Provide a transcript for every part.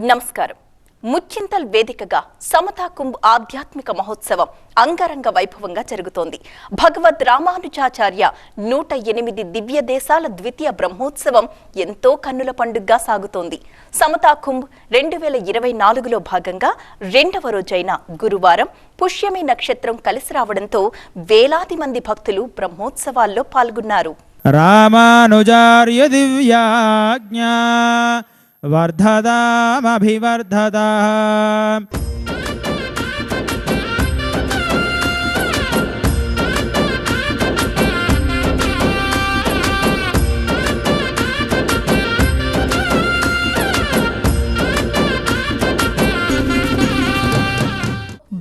నమస్కారం. ముచ్చింతల్ వేదికగా సమతా కుంభ్ ఆధ్యాత్మిక మహోత్సవం అంగరంగ వైభవంగా జరుగుతోంది. భగవద్ రామానుజాచార్య నూట ఎనిమిది దివ్య దేశాల ద్వితీయ బ్రహ్మోత్సవం ఎంతో కన్నుల పండుగగా సాగుతోంది. సమతా కుంభ్ రెండు వేల ఇరవై నాలుగులో భాగంగా రెండవ రోజైన గురువారం పుష్యమి నక్షత్రం కలిసి రావడంతో వేలాది మంది భక్తులు బ్రహ్మోత్సవాల్లో పాల్గొన్నారు. రామానుజార్య దివ్యాజ్ఞా. వర్ధదామభివర్ధదా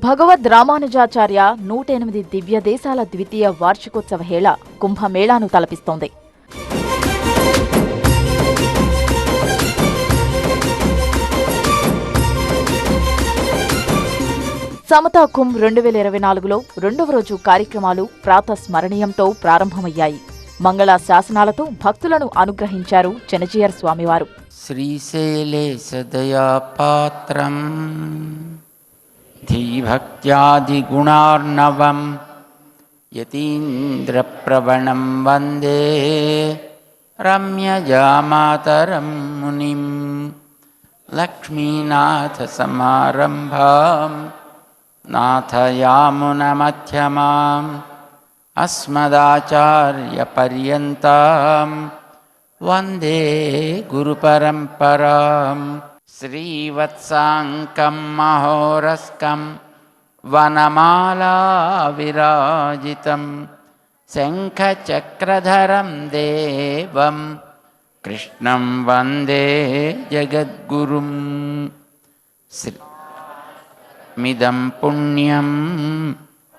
భగవద్ రామానుజాచార్య నూట ఎనిమిది దివ్య దేశాల ద్వితీయ వార్షికోత్సవ హేళ కుంభమేళాను తలపిస్తోంది. సమతా కుంభ్ రెండు వేల ఇరవై నాలుగులో రెండవ రోజు కార్యక్రమాలు ప్రాతస్మరణీయంతో ప్రారంభమయ్యాయి. మంగళ శాసనాలతో భక్తులను అనుగ్రహించారు చెనజీయర్ స్వామివారు. శ్రీశైలే సదయా పాత్రం. యతీంద్ర యతీంద్రప్రవణం వందే. రమ్యజామాతరం మునిం. లక్ష్మీనాథసమారంభాం नाथयामुनमध्यमाम् अस्मदाचार्यपर्यन्ताम् वन्दे गुरुपरम्परां श्रीवत्साङ्कं महोरस्कं वनमालाविराजितं शङ्खचक्रधरं देवं कृष्णं वन्दे जगद्गुरुम् मिदं पुण्यं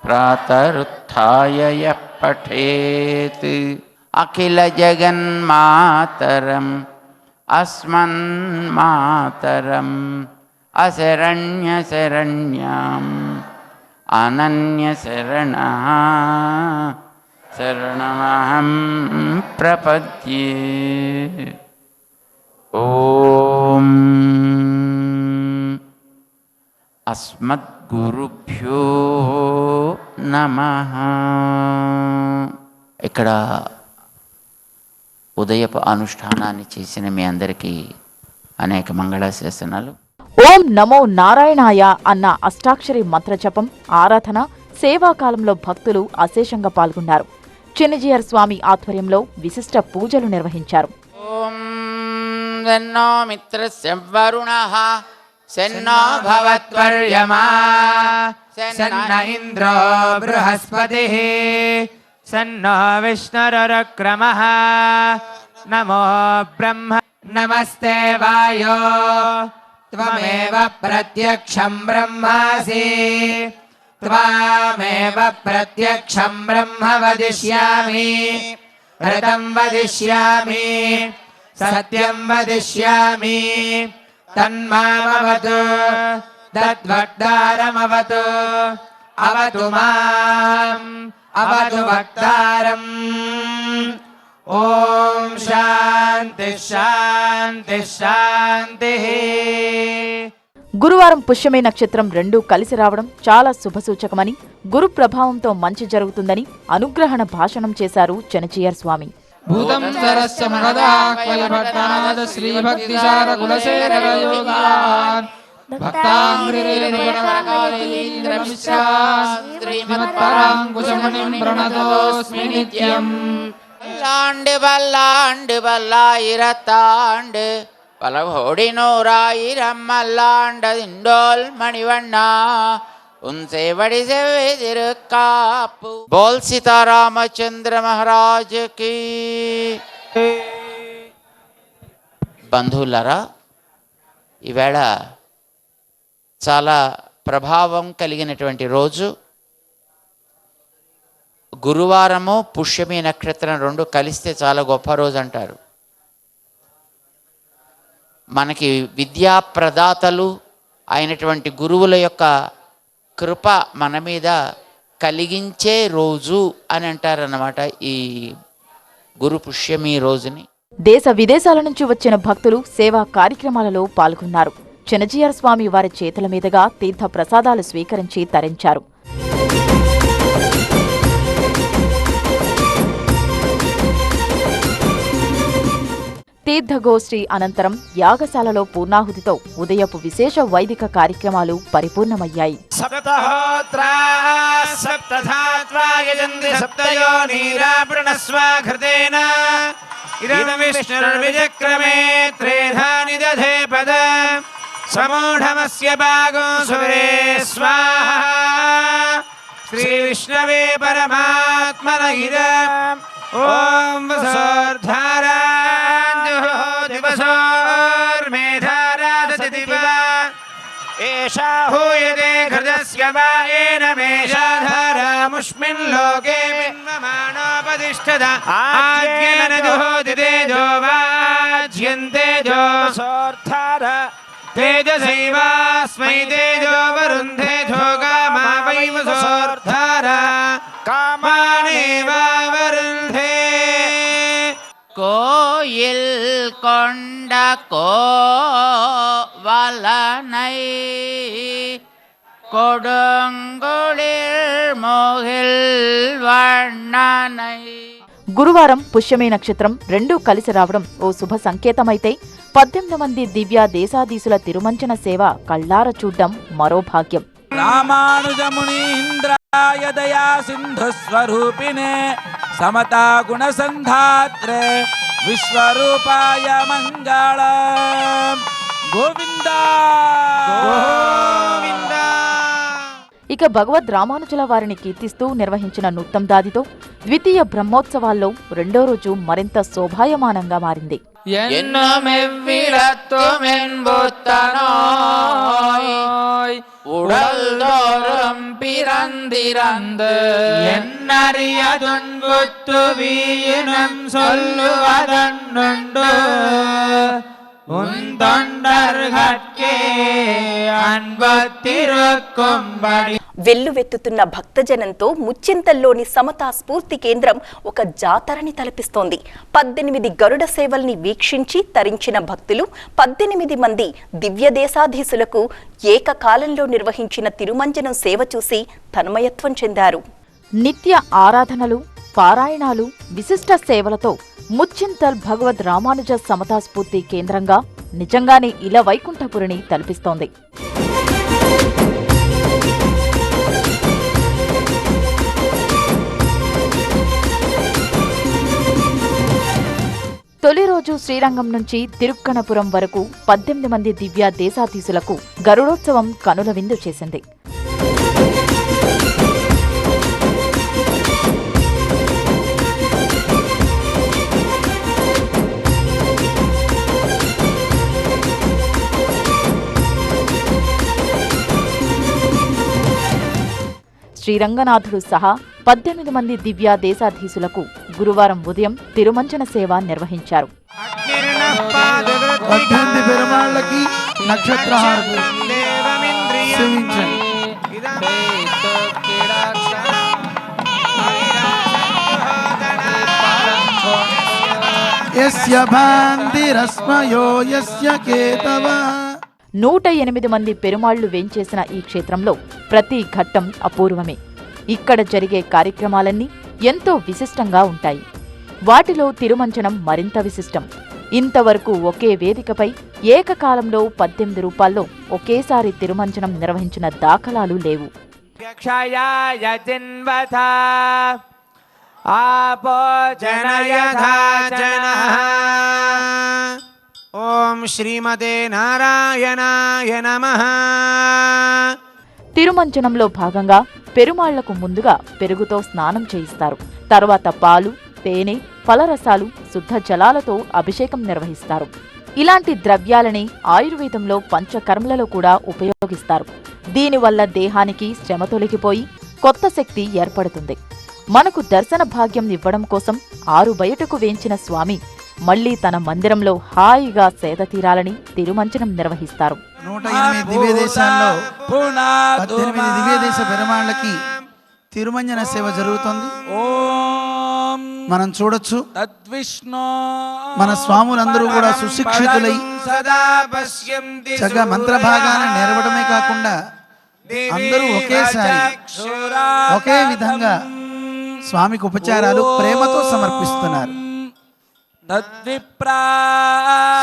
प्रातरुत्थाय यः पठेत् अखिलजगन्मातरम् अस्मन्मातरम् अशरण्यशरण्याम् अनन्यशरणः शरणमहं प्रपद्ये ॐ అస్మద్గురుభ్యో నమ. ఇక్కడ ఉదయపు అనుష్ఠానాన్ని చేసిన మీ అందరికీ అనేక మంగళాశాసనాలు ఓం నమో నారాయణాయ అన్న అష్టాక్షరి మంత్రజపం ఆరాధన సేవాకాలంలో భక్తులు అశేషంగా పాల్గొన్నారు. చిన్నజీయర్ స్వామి ఆధ్వర్యంలో విశిష్ట పూజలు నిర్వహించారు. ఓం సన్నో మిత్రస్య వరుణః. सिन्नो भवत्वर्यमा शन्न इन्द्रो बृहस्पतिः। शन्नो विष्णुरक्रमः नमो ब्रह्म। नमस्ते वायो। त्वमेव प्रत्यक्षं ब्रह्मासि। त्वामेव प्रत्यक्षं ब्रह्म वदिष्यामि। व्रतं वदिष्यामि। सत्यं वदिष्यामि। తన్మామవతు తద్వక్తారమవతు అవతు మాం అవతు వక్తారం. ఓం శాంతి శాంతి శాంతి. గురువారం పుష్యమే నక్షత్రం రెండూ కలిసి రావడం చాలా శుభసూచకమని గురు ప్రభావంతో మంచి జరుగుతుందని అనుగ్రహణ భాషణం చేశారు చెనచియర్ స్వామి. భూతం సరస్య మహదాక్వయపట్టానద శ్రీభక్తిసార కులశేఖరయోగాన్ భక్తాంగ్రీంద్రమిశ్రాశ్రీమత్పరాంకుశమునిం ప్రణతోస్మి నిత్యం பல்லாண்டு பல்லாண்டு பல்லாயிரத்தாண்டு பல கோடி நூறாயிரம் மல்லாண்டதிண்டோல் மணிவண்ணா உன் சேவடி செவ்வே திருக்காப்பு போல் సీతారామచంద్ర మహారాజ్ కి బంధువులరా ఈవేళ చాలా ప్రభావం కలిగినటువంటి రోజు గురువారము పుష్యమి నక్షత్రం రెండు కలిస్తే చాలా గొప్ప రోజు అంటారు మనకి విద్యా ప్రదాతలు అయినటువంటి గురువుల యొక్క కృప మన మీద కలిగించే రోజు అని అంటారన్నమాట ఈ గురు పుష్యమి రోజుని. దేశ విదేశాల నుంచి వచ్చిన భక్తులు సేవా కార్యక్రమాలలో పాల్గొన్నారు. చెనజీయర్ స్వామి వారి చేతుల మీదుగా తీర్థ ప్రసాదాలు స్వీకరించి తరించారు. తీర్థగోష్ఠి అనంతరం యాగశాలలో పూర్ణాహుతితో ఉదయపు విశేష వైదిక కార్యక్రమాలు పరిపూర్ణమయ్యాయి. సప్తహోత్రా సమూఢమస్య భాగో సురే స్వాహా. శ్రీ విష్ణవే పరమాత్మన ఇదం. ఓం సోర్ధారా दिवसोर्मेधाराधदिवा एषा हूयते घृतस्य वा, येन मेषाधारामुष्मिन् लोके मिन्वमाणोपतिष्ठत आद्येन जुहोति तेजो वाज्यन्ते जो सोऽर्थार। तेजसैवास्मै तेजो वरुन्धे जोगामा वैव கொண்ட கோவலனை கொடுங்குளிர் முகில் வண்ணனை గురువారం పుష్యమి నక్షత్రం రెండూ కలిసి రావడం ఓ శుభ సంకేతమైతే పద్దెనిమిది మంది దివ్య దేశాధీశుల తిరుమంచన సేవ కళ్ళార చూడ్డం మరో భాగ్యం రామానుజమునీంద్రాయ దయా సింధు స్వరూపిణే సమతా గుణసంధాత్రే విశ్వరూపాయ మంగళ. గోవిందా. ఇక భగవద్ రామానుజుల వారిని కీర్తిస్తూ నిర్వహించిన నూత్తం దాదితో ద్వితీయ బ్రహ్మోత్సవాల్లో రెండో రోజు మరింత శోభాయమానంగా మారింది. உடல்தோறும் பிறந்திறந்து என்னறியதுன்புத்து వెల్లువెత్తుతున్న భక్తజనంతో ముచ్చింతల్లోని సమతా స్ఫూర్తి కేంద్రం ఒక జాతరని తలపిస్తోంది. పద్దెనిమిది గరుడ సేవల్ని వీక్షించి తరించిన భక్తులు పద్దెనిమిది మంది దివ్యదేశాధీశులకు ఏకకాలంలో నిర్వహించిన తిరుమంజనం సేవ చూసి తన్మయత్వం చెందారు. నిత్య ఆరాధనలు పారాయణాలు విశిష్ట సేవలతో ముచ్చింతల్ భగవద్ రామానుజ సమతా స్ఫూర్తి కేంద్రంగా నిజంగానే ఇలా వైకుంఠపురిని తలపిస్తోంది. తొలి రోజు శ్రీరంగం నుంచి తిరుక్కణపురం వరకు పద్దెనిమిది మంది దివ్య దేశాధీశులకు గరుడోత్సవం కనుల విందు చేసింది. శ్రీరంగనాథుడు సహా పద్దెనిమిది మంది దివ్య దేశాధీశులకు గురువారం ఉదయం తిరుమంచన సేవ నిర్వహించారు. నూట ఎనిమిది మంది పెరుమాళ్ళు వేంచేసిన ఈ క్షేత్రంలో ప్రతి ఘట్టం అపూర్వమే. ఇక్కడ జరిగే కార్యక్రమాలన్నీ ఎంతో విశిష్టంగా ఉంటాయి. వాటిలో తిరుమంచనం మరింత విశిష్టం. ఇంతవరకు ఒకే వేదికపై ఏకకాలంలో పద్దెనిమిది రూపాల్లో ఒకేసారి తిరుమంచనం నిర్వహించిన దాఖలాలు లేవు. ఓం శ్రీమదే నారాయణాయ నమః. తిరుమంచనంలో భాగంగా పెరుమాళ్ళకు ముందుగా పెరుగుతో స్నానం చేయిస్తారు. తర్వాత పాలు తేనె ఫలరసాలు శుద్ధ జలాలతో అభిషేకం నిర్వహిస్తారు. ఇలాంటి ద్రవ్యాలని ఆయుర్వేదంలో పంచకర్మలలో కూడా ఉపయోగిస్తారు. దీనివల్ల దేహానికి శ్రమ తొలగిపోయి కొత్త శక్తి ఏర్పడుతుంది. మనకు దర్శన భాగ్యం ఇవ్వడం కోసం ఆరు బయటకు వేంచిన స్వామి మళ్ళీ తన మందిరంలో హాయిగా సేద తీరాలని తిరుమంచనం నిర్వహిస్తారు. నూట ఎనిమిది దివ్య దేశాల్లో పద్దెనిమిది దివ్య దేశ పెరుమాళ్ళకి తిరుమంజన సేవ జరుగుతుంది. ఓం మనం చూడొచ్చు. తద్విష్ణు మన స్వాములందరూ కూడా సుశిక్షితులై సదా చక్కగా మంత్రభాగాన్ని నేర్వడమే కాకుండా అందరూ ఒకేసారి ఒకే విధంగా స్వామికి ఉపచారాలు ప్రేమతో సమర్పిస్తున్నారు.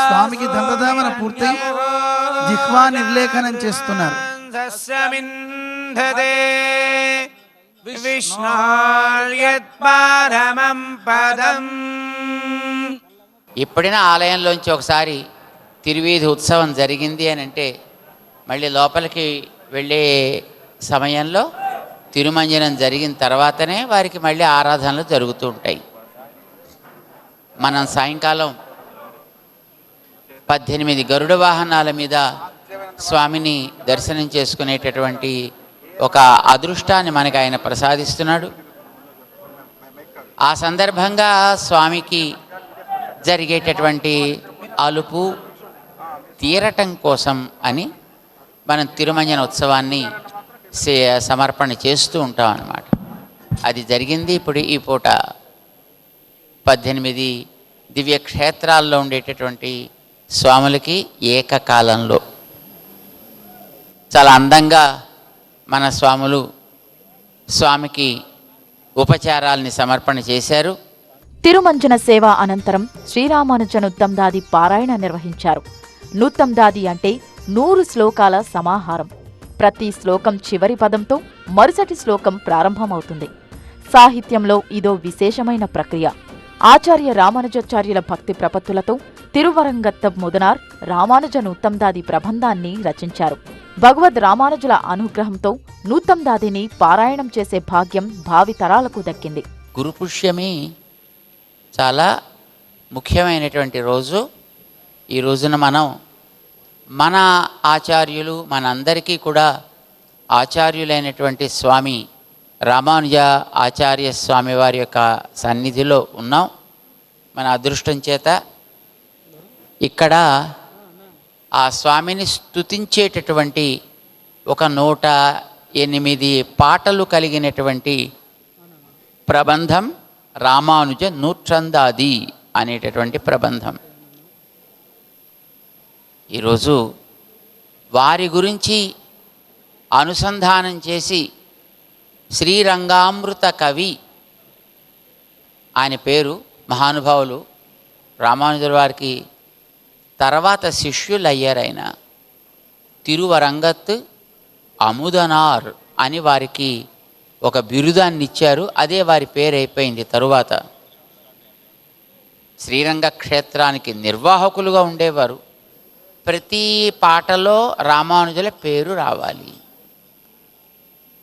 స్వామికి దంతధామన పూర్తయి జిహ్వా నిర్లేఖనం చేస్తున్నారు. ఎప్పుడైనా ఆలయంలోంచి ఒకసారి తిరువీధి ఉత్సవం జరిగింది అని అంటే మళ్ళీ లోపలికి వెళ్ళే సమయంలో తిరుమంజనం జరిగిన తర్వాతనే వారికి మళ్ళీ ఆరాధనలు జరుగుతూ ఉంటాయి. మనం సాయంకాలం పద్దెనిమిది గరుడ వాహనాల మీద స్వామిని దర్శనం చేసుకునేటటువంటి ఒక అదృష్టాన్ని మనకి ఆయన ప్రసాదిస్తున్నాడు. ఆ సందర్భంగా స్వామికి జరిగేటటువంటి అలుపు తీరటం కోసం అని మనం తిరుమంజన ఉత్సవాన్ని సే- సమర్పణ చేస్తూ ఉంటాం అన్నమాట. అది జరిగింది ఇప్పుడు ఈ పూట పద్దెనిమిది దివ్య క్షేత్రాల్లో ఉండేటటువంటి స్వాములకి ఏకకాలంలో. చాలా అందంగా మన స్వాములు స్వామికి ఉపచారాల్ని సమర్పణ చేశారు. తిరుమంజన సేవ అనంతరం శ్రీరామానుజ దాది పారాయణ నిర్వహించారు. నుత్తందాది అంటే నూరు శ్లోకాల సమాహారం. ప్రతి శ్లోకం చివరి పదంతో మరుసటి శ్లోకం ప్రారంభమవుతుంది. సాహిత్యంలో ఇదో విశేషమైన ప్రక్రియ. ఆచార్య రామానుజాచార్యుల భక్తి ప్రపత్తులతో తిరువరంగత్తం ముదనార్ రామానుజ నూత్తందాది ప్రబంధాన్ని రచించారు. భగవద్ రామానుజుల అనుగ్రహంతో నూతందాదిని పారాయణం చేసే భాగ్యం భావితరాలకు దక్కింది. గురుపుష్యమి చాలా ముఖ్యమైనటువంటి రోజు. ఈ రోజున మనం మన ఆచార్యులు మనందరికీ కూడా ఆచార్యులైనటువంటి స్వామి రామానుజ ఆచార్య స్వామి వారి యొక్క సన్నిధిలో ఉన్నాం. మన అదృష్టం చేత ఇక్కడ ఆ స్వామిని స్తుతించేటటువంటి ఒక నూట ఎనిమిది పాటలు కలిగినటువంటి ప్రబంధం రామానుజ నూట్రందాది అనేటటువంటి ప్రబంధం. ఈరోజు వారి గురించి అనుసంధానం చేసి శ్రీరంగామృత కవి ఆయన పేరు మహానుభావులు రామానుజుల వారికి తర్వాత శిష్యులయ్యారైన తిరువరంగత్ అముదనార్ అని వారికి ఒక బిరుదాన్ని ఇచ్చారు అదే వారి పేరైపోయింది. తరువాత శ్రీరంగ క్షేత్రానికి నిర్వాహకులుగా ఉండేవారు. ప్రతి పాటలో రామానుజుల పేరు రావాలి.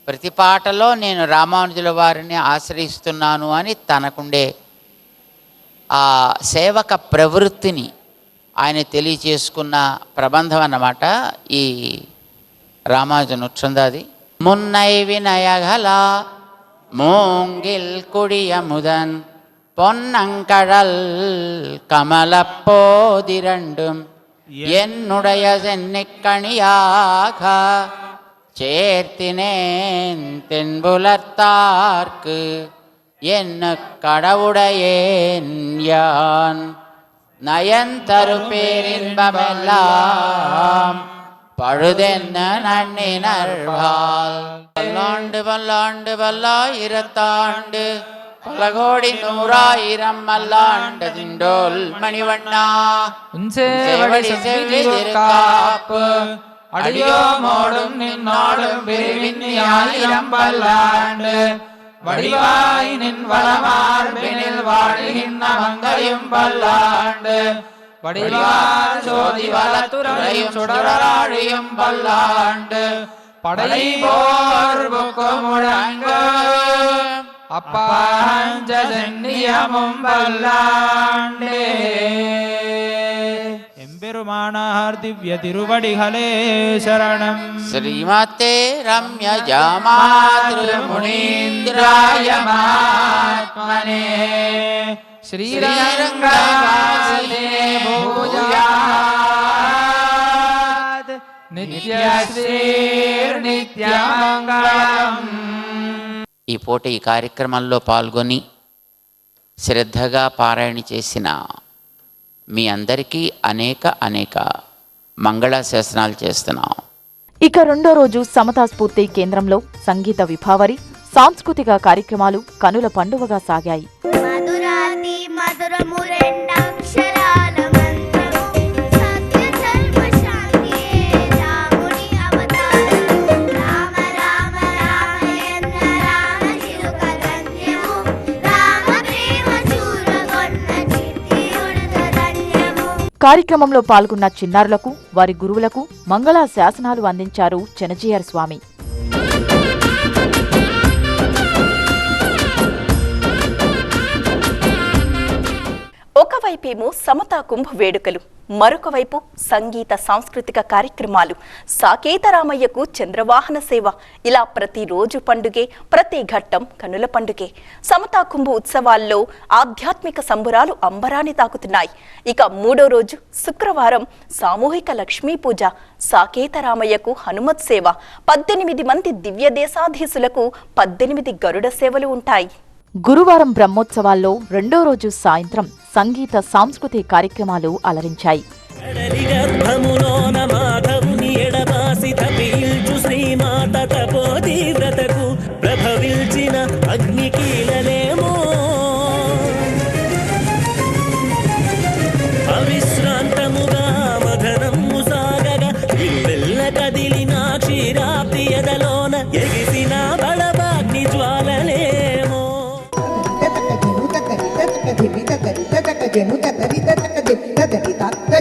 ప్రతి పాటలో నేను రామానుజుల వారిని ఆశ్రయిస్తున్నాను అని తనకుండే ఆ సేవక ప్రవృత్తిని ఆయన తెలియచేసుకున్న ప్రబంధం అన్నమాట ఈ రామానుజ నృత్యందాది మున్నై వినయగల மூங்கில் குடியமுதன் பொன்னங்கடல் கமலப்போதிரண்டும் என்னுடைய சென்னிக்கணியாக சேர்த்தினேன் தென்புலர்த்தார்க்கு என்ன கடவுடையேன் யான் நயந்தரு பேரின்பமெல்லாம் பழுதென்ன நன்னினர்வால் பல்லாண்டு பல்லாண்டு பல்லாயிரத்தாண்டு பல கோடி நூறாயிரம் மல்லாண்டு திண்டோல் மணிவண்ணா. திருக்காப்பு அடியோமோடும் நின்னோடும் பிரிவின் ஆயிரம் பல்லாண்டு வடிவாய் நின் வளமார்பினில் வாழ்கின்ற மங்கையும் பல்லாண்டு. வடிவார் ஜோதி வளத்துறையும் சுடராழியும் பல்லாண்டு. படை போர் முழங்கு அப்பாஞ்ச சென்னியமும் பல்லாண்டே. పెరుమాణార్దివ్య తిరువడిహలే శరణం. శ్రీమతే రమ్య జమాతృముణీంద్రాయ మాత్మనే శ్రీరంగే ఈ పోటీ కార్యక్రమంలో పాల్గొని శ్రద్ధగా పారాయణ చేసిన మీ అందరికీ అనేక అనేక మంగళాశాసనాలు చేస్తున్నాం. ఇక రెండో రోజు సమతా స్ఫూర్తి కేంద్రంలో సంగీత విభావరి సాంస్కృతిక కార్యక్రమాలు కనుల పండువగా సాగాయి. మధురాతి మధురము కార్యక్రమంలో పాల్గొన్న చిన్నారులకు వారి గురువులకు మంగళా శాసనాలు అందించారు చెనజీయర్ స్వామి. ఒకవైపేమో సమతా కుంభ వేడుకలు మరొకవైపు సంగీత సాంస్కృతిక కార్యక్రమాలు. సాకేతరామయ్యకు చంద్రవాహన సేవ. ఇలా ప్రతిరోజు పండుగే ప్రతి ఘట్టం కనుల పండుగే. సమతాకుంభ ఉత్సవాల్లో ఆధ్యాత్మిక సంబురాలు అంబరాన్ని తాకుతున్నాయి. ఇక మూడో రోజు శుక్రవారం సామూహిక లక్ష్మీ పూజ. సాకేతరామయ్యకు హనుమత్ సేవ. పద్దెనిమిది మంది దివ్య దేశాధీశులకు పద్దెనిమిది గరుడ సేవలు ఉంటాయి. గురువారం బ్రహ్మోత్సవాల్లో రెండో రోజు సాయంత్రం సంగీత సాంస్కృతిక కార్యక్రమాలు అలరించాయి. శ్రీమాత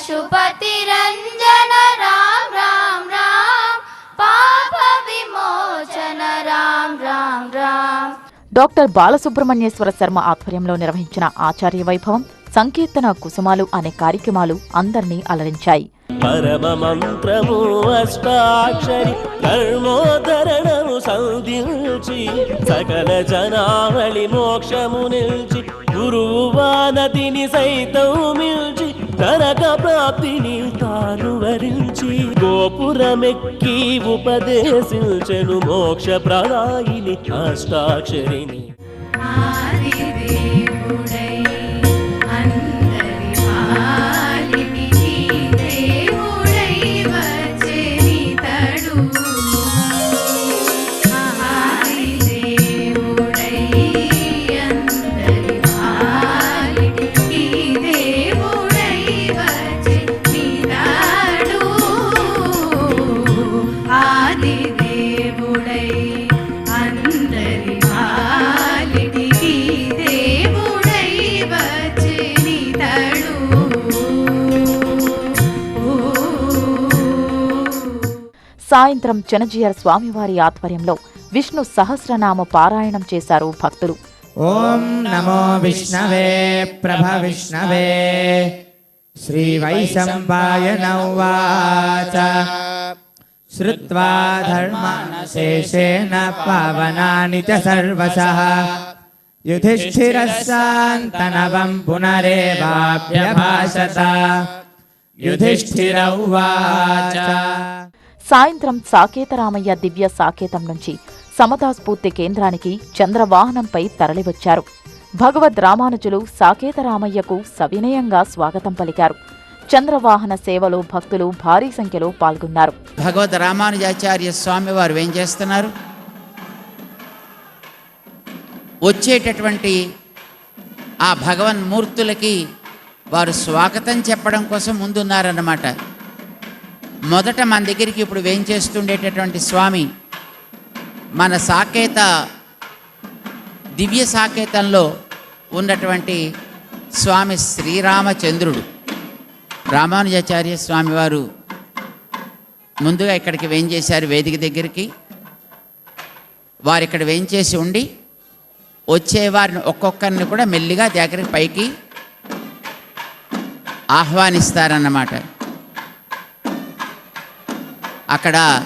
పశుపతి రంజన రామ రామ రామ. పాప విమోచన రామ రామ రామ. డాక్టర్ బాలసుబ్రహ్మణ్యేశ్వర శర్మ ఆధ్వర్యంలో నిర్వహించిన ఆచార్య వైభవం సంకీర్తన కుసుమాలు అనే కార్యక్రమాలు అందర్నీ అలరించాయి. పరమ మంత్రము అష్టాక్షరి కర్మోధరణము సంధించి సకల జనావళి మోక్షము నిల్చి గురువు వానతిని సైతం మిల్చి తరగ ప్రాప్తిని తాను వరించి గోపురమెక్కి ఉపదేశించను మోక్ష ప్రదాయిని అష్టాక్షరిని. సాయంత్రం చెనజీయర్ స్వామివారి ఆధ్వర్యంలో విష్ణు సహస్రనామ పారాయణం చేశారు భక్తులు ఓం నమో విష్ణవే ప్రభ విష్ణవే శ్రీవైశంపాయన ఉవాచ श्रुत्वा धर्मानशेषेण पावनानि च सर्वशः युधिष्ठिरः शान्तनवम् पुनरेवाभ्यभाषत युधिष्ठिर उवाच సాయంత్రం సాకేతరామయ్య దివ్య సాకేతం నుంచి సమతాస్ఫూర్తి కేంద్రానికి చంద్రవాహనంపై తరలివచ్చారు. భగవద్ రామానుజులు సాకేతరామయ్యకు సవినయంగా స్వాగతం పలికారు. చంద్రవాహన సేవలో భక్తులు భారీ సంఖ్యలో పాల్గొన్నారు. భగవద్ రామానుజాచార్య స్వామి వారు ఏం చేస్తున్నారు? వచ్చేటటువంటి ఆ భగవన్మూర్తులకి వారు స్వాగతం చెప్పడం కోసం ముందున్నారన్నమాట. మొదట మన దగ్గరికి ఇప్పుడు వేయించేస్తుండేటటువంటి స్వామి మన సాకేత దివ్య సాకేతంలో ఉన్నటువంటి స్వామి శ్రీరామచంద్రుడు. రామానుజాచార్య స్వామివారు ముందుగా ఇక్కడికి వేయించేశారు వేదిక దగ్గరికి. వారు ఇక్కడ వేయించేసి ఉండి వచ్చేవారిని ఒక్కొక్కరిని కూడా మెల్లిగా దగ్గరికి పైకి ఆహ్వానిస్తారన్నమాట. అక్కడ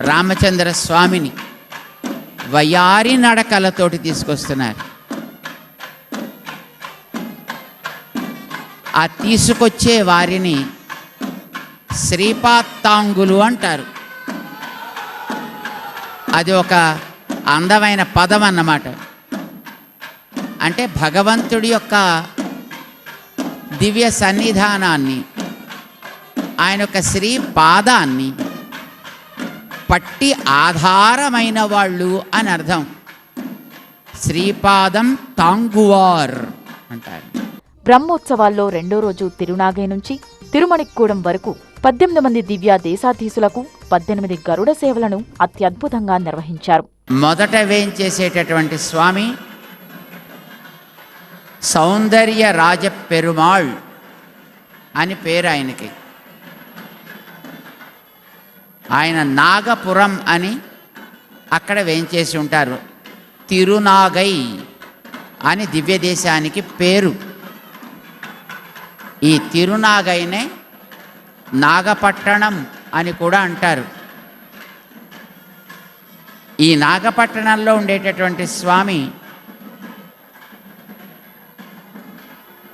రామచంద్ర స్వామిని వయారి నడకలతోటి తీసుకొస్తున్నారు. ఆ తీసుకొచ్చే వారిని శ్రీపాత్తాంగులు అంటారు. అది ఒక అందమైన పదం అన్నమాట. అంటే భగవంతుడి యొక్క దివ్య సన్నిధానాన్ని ఆయన యొక్క శ్రీ పాదాన్ని పట్టి ఆధారమైన వాళ్ళు అని అర్థం. శ్రీపాదం తాంగువార్ అంటారు. బ్రహ్మోత్సవాల్లో రెండో రోజు తిరునాగై నుంచి తిరుమణిక్కూడెం వరకు పద్దెనిమిది మంది దివ్య దేశాధీశులకు పద్దెనిమిది గరుడ సేవలను అత్యద్భుతంగా నిర్వహించారు. మొదట వేయించేసేటటువంటి స్వామి? సౌందర్య రాజ పెరుమాళ్ అని పేరు ఆయనకి. ఆయన నాగపురం అని అక్కడ వేయించేసి ఉంటారు. తిరునాగై అని దివ్య దేశానికి పేరు. ఈ తిరునాగైనే నాగపట్టణం అని కూడా అంటారు. ఈ నాగపట్టణంలో ఉండేటటువంటి స్వామి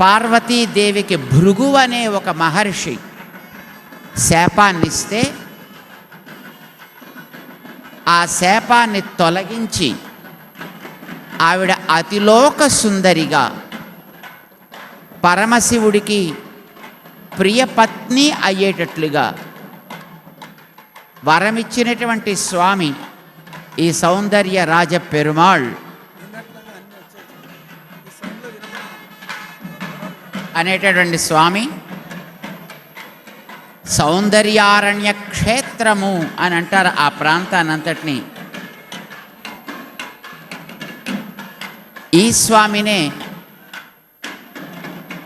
పార్వతీదేవికి భృగు అనే ఒక మహర్షి. శాపాన్నిస్తే ఆ శాపాన్ని తొలగించి ఆవిడ అతిలోక సుందరిగా పరమశివుడికి ప్రియపత్ని అయ్యేటట్లుగా వరమిచ్చినటువంటి స్వామి ఈ సౌందర్య రాజ పెరుమాళ్ అనేటటువంటి స్వామి సౌందర్యారణ్య క్షేత్రము అని అంటారు ఆ ప్రాంతాన్నంతటిని. ఈ స్వామినే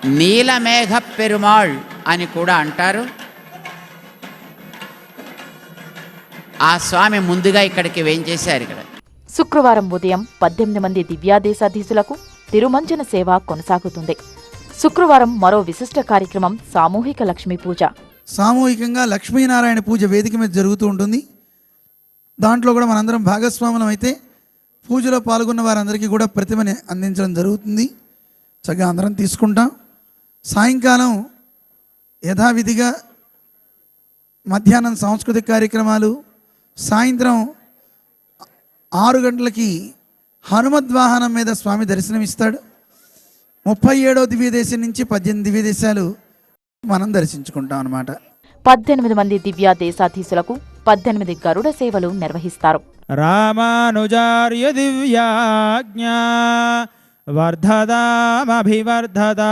నీలమేఘ పెరుమాళ్ అని కూడా అంటారు. ఆ స్వామి ముందుగా ఇక్కడికి వేయించేశారు ఇక్కడ? శుక్రవారం ఉదయం పద్దెనిమిది మంది దివ్యాదేశాధీశులకు తిరుమంజన సేవ కొనసాగుతుంది. శుక్రవారం మరో విశిష్ట కార్యక్రమం సామూహిక లక్ష్మీ పూజ. సామూహికంగా లక్ష్మీనారాయణ పూజ వేదిక మీద జరుగుతూ ఉంటుంది. దాంట్లో కూడా మనందరం భాగస్వాములం అయితే పూజలో పాల్గొన్న వారందరికీ కూడా ప్రతిమని అందించడం జరుగుతుంది. చక్కగా అందరం తీసుకుంటాం. సాయంకాలం యథావిధిగా మధ్యాహ్నం సాంస్కృతిక కార్యక్రమాలు సాయంత్రం ఆరు గంటలకి హనుమద్వాహనం మీద స్వామి దర్శనమిస్తాడు. ముప్పై ఏడో దివ్యదేశం నుంచి పద్దెనిమిది దివ్యదేశాలు మనం దర్శించుకుంటాం అన్నమాట. పద్దెనిమిది మంది దివ్య దేశాధీశులకు పద్దెనిమిది గరుడ సేవలు నిర్వహిస్తారు. రామానుజార్య దివ్యాజ్ఞా వర్ధదామభివర్ధదా.